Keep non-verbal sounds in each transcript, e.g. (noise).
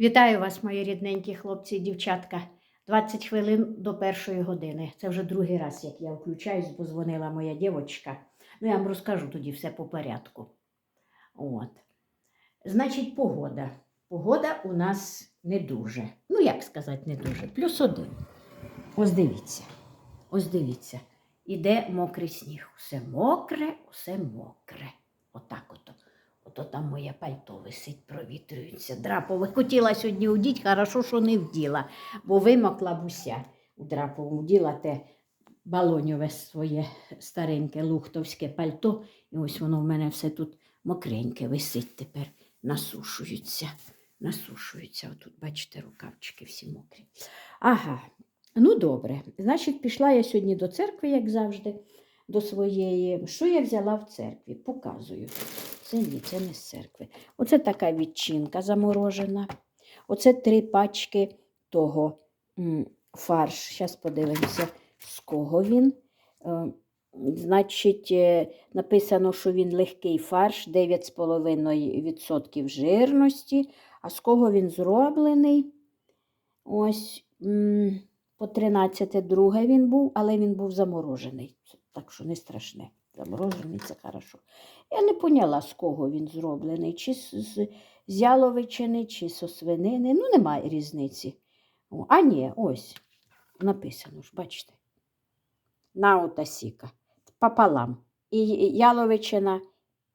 Вітаю вас, мої рідненькі хлопці і дівчатка. 20 хвилин до першої години. Це вже другий раз, як я включаюсь, бо дзвонила моя дівчинка. Ну, я вам розкажу тоді все по порядку. От. Значить, погода. Погода у нас не дуже. Ну, як сказати, не дуже. Плюс один. Ось дивіться. Ось дивіться. Іде мокрий сніг. Усе мокре, усе мокре. Отак ото. Ото там моє пальто висить, провітрюється. Драпове. Хотіла сьогодні вдіть, хорошо, що не вділа, бо вимокла б уся. У драповому вділа те балоньове своє стареньке лухтовське пальто. І ось воно в мене все тут мокреньке висить тепер. Насушуються. Насушуються. Отут, бачите, рукавчики всі мокрі. Ага, ну добре. Значить, пішла я сьогодні до церкви, як завжди, до своєї. Що я взяла в церкві? Показую. Це ні, це не з церкви. Оце така відчинка заморожена. Оце три пачки того фарш. Зараз подивимося, з кого він. Е, Значить, е, написано, що він легкий фарш, 9,5% жирності. А з кого він зроблений? Ось по 13 друге він був, але він був заморожений. Так що не страшне. Заморожений це хорошо. Я не поняла, з кого він зроблений, чи з, яловичини, чи з свинини. Ну, немає різниці. О, а ні, ось написано ж, бачите. Наута сіка. Пополам. І яловичина,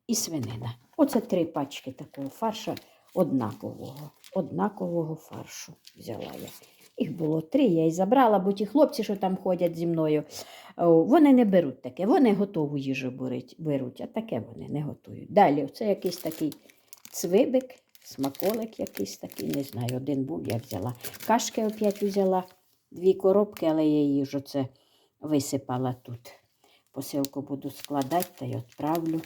і свинина. Оце три пачки такого фаршу однакового. Однакового фаршу взяла я. Їх було три, я і забрала, бо ті хлопці, що там ходять зі мною, вони не беруть таке, вони готову їжу беруть, а таке вони не готують. Далі, це якийсь такий цвибик, смаколик якийсь такий, не знаю, один був, я взяла. Кашки опять взяла, дві коробки, але я її ж оце висипала тут. Посилку буду складати та й відправлю.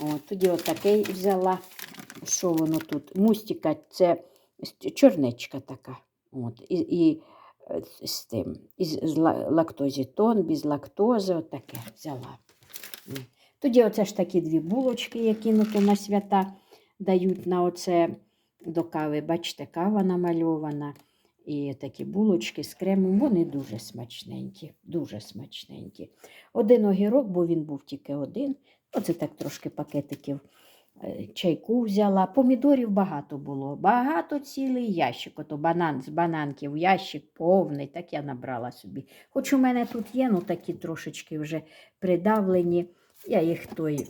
От, тоді отакий взяла. Що воно тут? Мустика це чорничка така. От, і, і е, з тим, із з ла- лактозітон, без лактози, отаке взяла. Тоді оце ж такі дві булочки, які ну, то на свята дають на оце до кави. Бачите, кава намальована. І такі булочки з кремом, вони дуже смачненькі, дуже смачненькі. Один огірок, бо він був тільки один. Оце так трошки пакетиків чайку взяла. Помідорів багато було. Багато цілий ящик. Ото банан з бананків, ящик повний, так я набрала собі. Хоч у мене тут є, ну такі трошечки вже придавлені. Я їх той.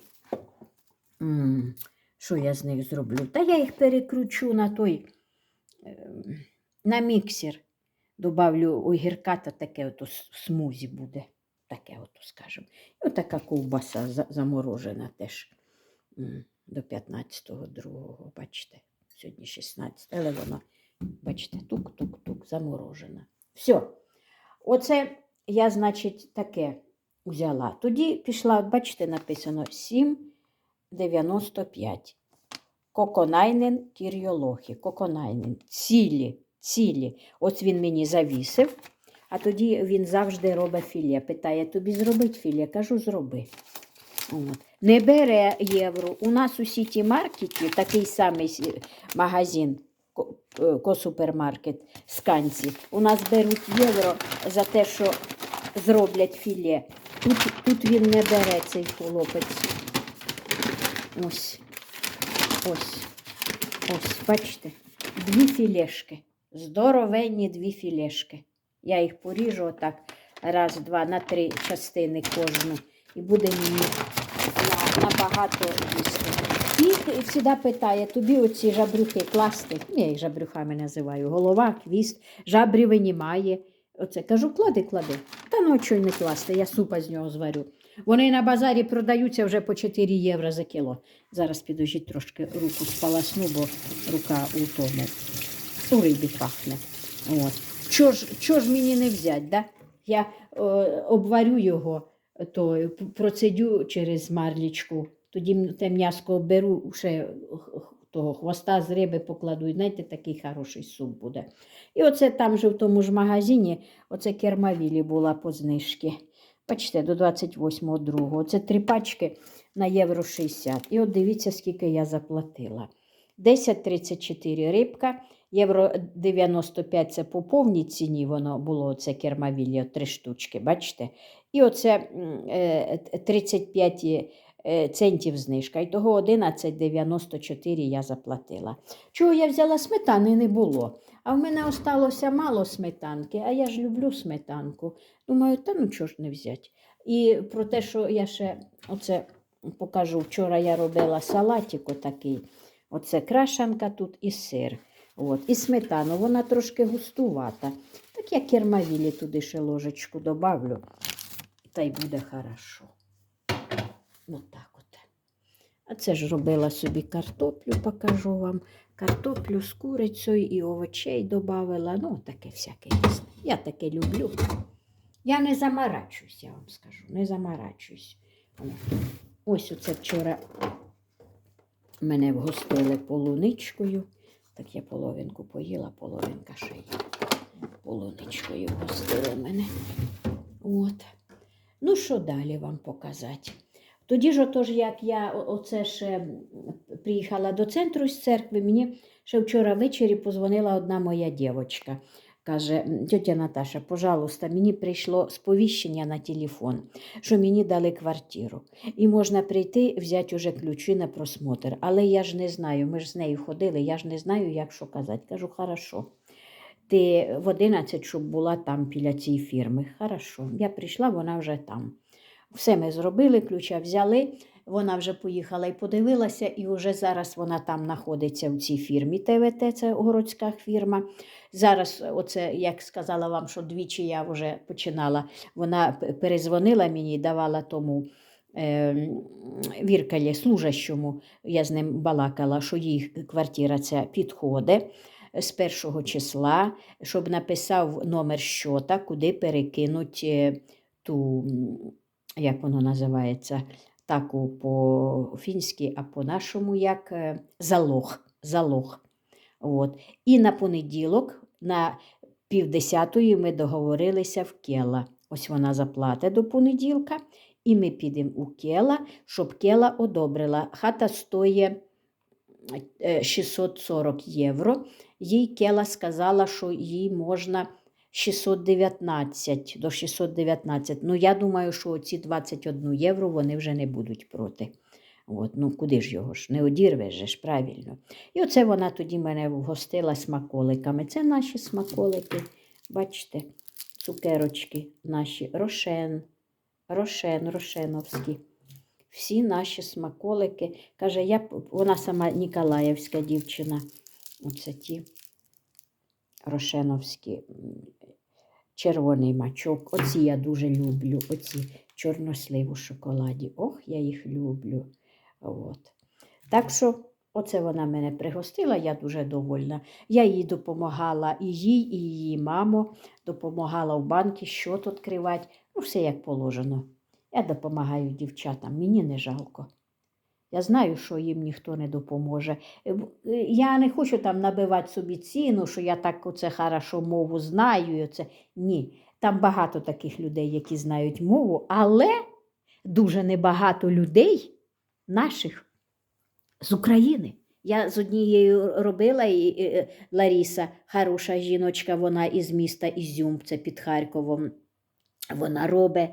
Що я з них зроблю? Та я їх перекручу на той ем, на міксер. Добавлю огірка, та таке ото смузі буде. Таке, ото, скажімо. Отака ковбаса заморожена теж до 15-го другого, бачите, сьогодні 16, але вона, бачите, тук-тук-тук, заморожена. Все. Оце я, значить, таке взяла. Тоді пішла, бачите, написано 7,95. Коконайнен кірйолохи. Коконайнен. Цілі, цілі. Ось він мені завісив, а тоді він завжди робить філе. Питає, тобі зробить філе? Кажу, зроби. От. Не бере євро. У нас у сіті маркеті такий самий магазин, е, косупермаркет Сканці. У нас беруть євро за те, що зроблять філе. Тут, тут він не бере цей хлопець. Ось. Ось. Ось, бачите, дві філешки. Здоровенні дві філешки. Я їх поріжу отак раз, два, на три частини кожну. І буде мені набагато їсти. І завжди питає, тобі оці жабрюхи класти. Я їх жабрюхами називаю. Голова, хвіст, жабрі винімає. Оце кажу, клади, клади. Та ну чого й не класти, я супа з нього зварю. Вони на базарі продаються вже по 4 євро за кіло. Зараз підожіть трошки руку спаласну, бо рука у тому у рибі пахне. От. Чого ж, чого ж мені не взяти? Да? Я е, обварю його, то процедю через марлічку, тоді те м'яско беру, ще того хвоста з риби покладу, і знаєте, такий хороший суп буде. І оце там же в тому ж магазині, оце кермавілі була по знижці. Бачите, до 28.2. Це три пачки на євро 60. І от дивіться, скільки я заплатила. 10,34 рибка. Євро 95 це по повній ціні, воно було це кермавілля, три штучки, бачите? І оце е, 35 е, центів знижка. І того 11,94 я заплатила. Чого я взяла сметани не було. А в мене осталося мало сметанки, а я ж люблю сметанку. Думаю, та ну чого ж не взяти. І про те, що я ще оце покажу, вчора я робила салатик отакий. Оце крашанка тут і сир. От, і сметану, вона трошки густувата. Так я кермавілі туди ще ложечку добавлю, та й буде хорошо. Отак от. А це ж робила собі картоплю, покажу вам. Картоплю з курицею і овочей додавила. Ну, таке всяке різне. Я таке люблю. Я не заморачуюсь, я вам скажу, не заморачуюсь. Ось оце вчора мене вгостили полуничкою. Так я половинку поїла, половинка ще є. Полуничкою гостили мене. От. Ну, що далі вам показати? Тоді ж, отож, як я оце ще приїхала до центру з церкви, мені ще вчора ввечері позвонила одна моя дівчинка. Каже, «М, тьотя Наташа, пожалуйста, мені прийшло сповіщення на телефон, що мені дали квартиру. І можна прийти, взяти уже ключі на просмотр. Але я ж не знаю, ми ж з нею ходили, я ж не знаю, як що казати. Кажу, хорошо. Ти в 11, щоб була там біля цієї фірми. Хорошо. Я прийшла, вона вже там. Все ми зробили, ключа взяли. Вона вже поїхала і подивилася, і вже зараз вона там знаходиться в цій фірмі. ТВТ, це городська фірма. Зараз, оце, як сказала вам, що двічі я вже починала, вона перезвонила мені і давала тому е, віркалі, служащому, я з ним балакала, що їх квартира ця підходить з першого числа, щоб написав номер щота, куди перекинуть е, ту, як воно називається, таку по-фінськи, а по-нашому як е, залог. залог. От. І на понеділок, на півдесятої, ми договорилися в Кела. Ось вона заплатить до понеділка, і ми підемо у Кела, щоб Кела одобрила. Хата стоїть е, 640 євро. Їй Кела сказала, що їй можна 619 до 619. Ну, я думаю, що ці 21 євро вони вже не будуть проти. От, ну куди ж його ж? Не одірвеш ж, правильно. І оце вона тоді мене вгостила смаколиками. Це наші смаколики, бачите, цукерочки наші, рошен, рошен, рошеновські. Всі наші смаколики. Каже, я, вона сама Ніколаївська дівчина. Оце ті рошеновські червоний мачок. Оці я дуже люблю. Оці чорнослив шоколаді. Ох, я їх люблю. От. Так що, оце вона мене пригостила, я дуже довольна. Я їй допомагала і їй, і її мамо, допомагала в банки, щот відкривати. Ну, все як положено. Я допомагаю дівчатам, мені не жалко. Я знаю, що їм ніхто не допоможе. Е, е, Я не хочу там набивати собі ціну, що я так оце хорошо мову знаю. Оце. Ні, там багато таких людей, які знають мову, але дуже небагато людей наших з України. Я з однією робила, і е, Ларіса, хороша жіночка, вона із міста Ізюм, це під Харковом. Вона робить,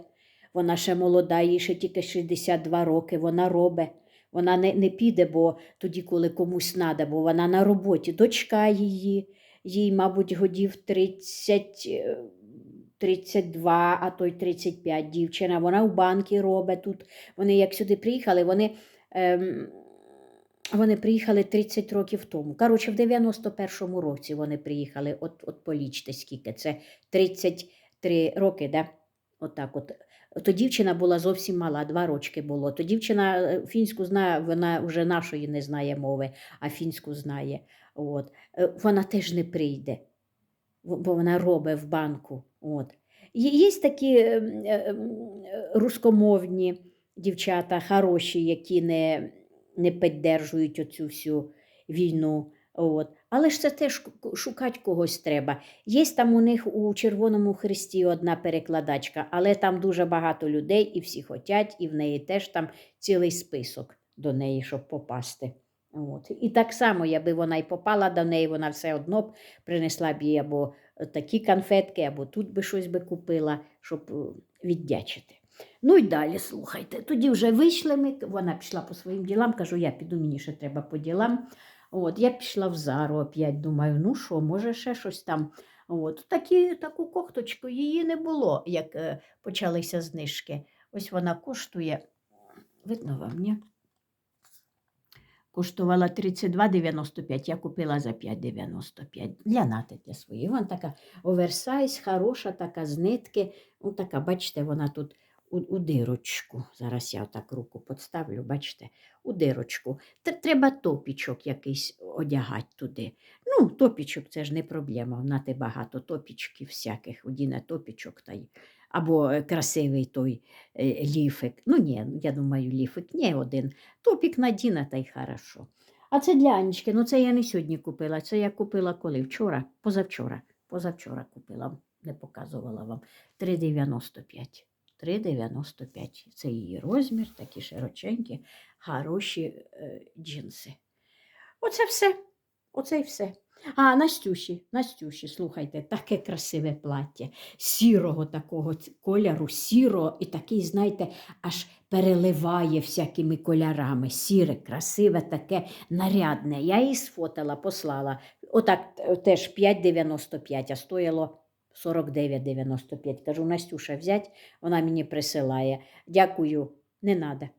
вона ще молода, їй ще тільки 62 роки, вона робить. Вона не, не піде, бо тоді, коли комусь треба, бо вона на роботі. Дочка її, їй, мабуть, годів 30, е, 32, а то й 35 дівчина. Вона в банки робить тут. Вони як сюди приїхали, вони, ем, вони приїхали 30 років тому. Коротше, в 91-му році вони приїхали. От, от полічте, скільки це 33 роки, да? Отак от. То дівчина була зовсім мала, два рочки було. То дівчина е, фінську знає, вона вже нашої не знає мови, а фінську знає. От. Е, Вона теж не прийде, бо вона робить в банку. От. Є, такі е, м, е, м, е, рускомовні дівчата, хороші, які не, не піддержують оцю всю війну. От. Але ж це теж шукати когось треба. Є там у них у Червоному Христі одна перекладачка, але там дуже багато людей і всі хотять, і в неї теж там цілий список до неї, щоб попасти. От. І так само, якби вона й попала до неї, вона все одно б принесла б їй або такі конфетки, або тут би щось би купила, щоб е, віддячити. Ну і далі, слухайте. Тоді вже вийшли ми, вона пішла по своїм ділам, кажу, я піду, мені ще треба по ділам. От, я пішла в Зару опять, думаю, ну що, може ще щось там. От, такі, таку кофточку її не було, як е, почалися знижки. Ось вона коштує, видно вам, ні? Коштувала 32,95, я купила за 5,95 для нати для своєї. Вона така оверсайз, хороша, така з нитки. Ну, така, бачите, вона тут у, у дирочку. Зараз я отак руку підставлю, бачите, у дирочку. Треба топічок якийсь одягати туди. Ну, топічок це ж не проблема. В нати багато топічків всяких, одіне топічок та й. Або е, красивий той е, ліфик. Ну, ні, я думаю, ліфик, ні, один. Топік надіна та й хорошо. А це для Анечки, ну це я не сьогодні купила. Це я купила коли? Вчора, позавчора. Позавчора купила, не показувала вам. 3,95. 3,95. Це її розмір, такі широченькі, хороші е, джинси. Оце все. Оце й все. А, Настюші, Настюші, слухайте, таке красиве плаття, сірого такого кольору, сірого і такий, знаєте, аж переливає всякими кольорами. Сіре, красиве, таке нарядне. Я її сфотала, послала. Отак е, теж 5,95, а стояло 49,95. Кажу, Настюша, взять, вона мені присилає. Дякую, не надо.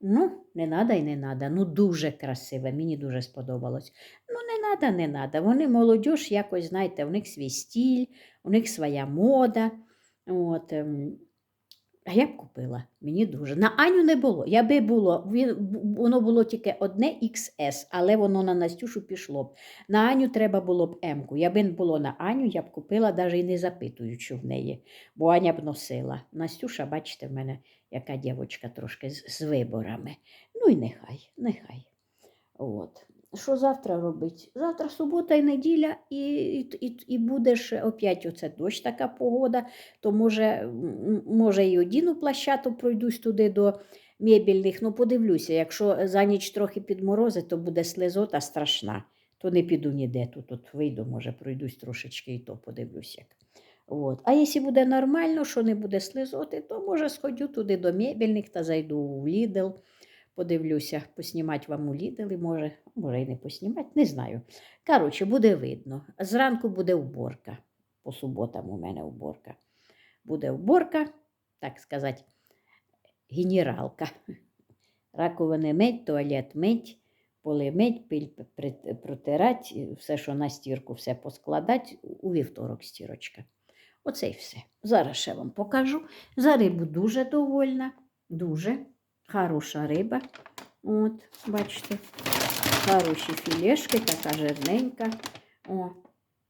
Ну, не надо і не надо. Ну, дуже красиве, мені дуже сподобалось. Ну, не надо, не надо. Вони молодіж, якось, знаєте, у них свій стіль, у них своя мода. От, ем, а я б купила, мені дуже. На Аню не було. Я би було, воно було тільки одне XS, але воно на Настюшу пішло б. На Аню треба було б М-ку. Якби не було на Аню, я б купила, навіть не запитуючи в неї, бо Аня б носила. Настюша, бачите, в мене яка дівчинка трошки з, з виборами. Ну і нехай, нехай. От. Що завтра робить? Завтра субота і неділя, і, і, і, і буде ж опять оце дощ така погода, то може, може і одіну плащату пройдусь туди до мебільних. Ну, подивлюся, якщо за ніч трохи підморозить, то буде слизота страшна. То не піду ніде, тут от вийду, може, пройдусь трошечки і то подивлюсь як. От. А якщо буде нормально, що не буде слизоти, то може сходю туди до мебільних та зайду в Lidl, подивлюся, поснімати вам у може, може і не поснімати, не знаю. Коротше, буде видно. Зранку буде уборка. По суботам у мене уборка. Буде уборка, так сказати, генералка. Раковини мить, туалет мить, поли мить, при- протирати, все, що на стірку, все поскладати, у вівторок стірочка. Оце й все. Зараз ще вам покажу. За рибу дуже довольна, дуже хороша риба. От, бачите, хороші філешки, така жирненька. О,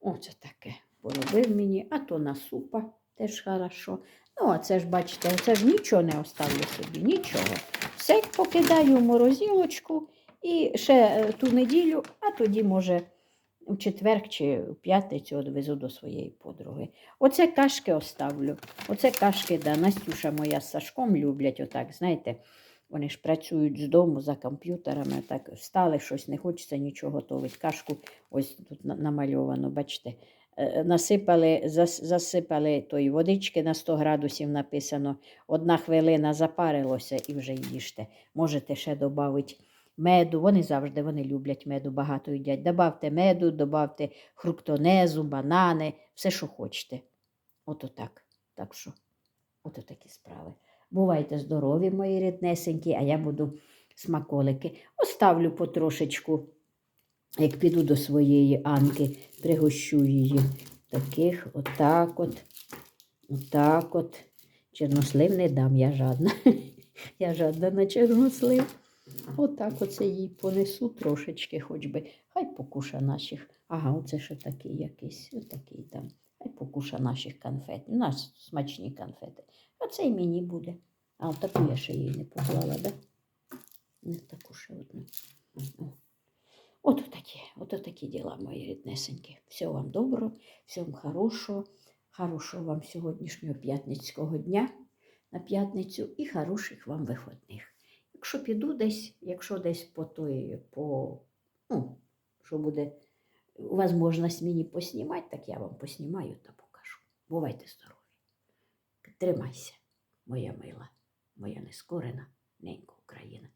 оце таке поробив мені, а то на супа теж хорошо. Ну, а це ж, бачите, це ж нічого не оставлю собі, нічого. Все покидаю в морозилочку і ще е, ту неділю, а тоді, може, у четвер чи в п'ятницю відвезу до своєї подруги. Оце кашки оставлю. Оце кашки, да, Настюша моя з Сашком люблять отак, знаєте. Вони ж працюють з дому за комп'ютерами, так встали, щось не хочеться нічого готувати. Кашку ось тут намальовано, бачите. Е, Насипали, засипали тої водички на 100 градусів написано. Одна хвилина запарилося і вже їжте. Можете ще додати меду. Вони завжди вони люблять меду, багато їдять. Добавте меду, добавте фруктонезу, банани, все, що хочете. Ото так. Так що, ото такі справи. Бувайте здорові, мої ріднесенькі, а я буду смаколики. Оставлю потрошечку, як піду до своєї Анки, пригощу її. Таких, отак от, отак от. Чорнослив не дам, я жадна. (laughs) Я жадна на чорнослив. Отак оце їй понесу трошечки, хоч би. Хай покуша наших. Ага, оце ще такий якийсь, отакий там. Хай покуша наших конфет. Нас смачні конфети. А це й мені буде. А от таку я ще їй не поклала, да? Не таку ще одну. О. Ото такі, ото такі діла, мої ріднесенькі. Всього вам доброго, всього хорошого, хорошого вам сьогоднішнього п'ятницького дня на п'ятницю і хороших вам виходних. Якщо піду десь, якщо десь по той, по, ну, що буде можливість мені поснімати, так я вам поснімаю та покажу. Бувайте здорові. Тримайся, моя мила, моя нескорена, ненька Україна.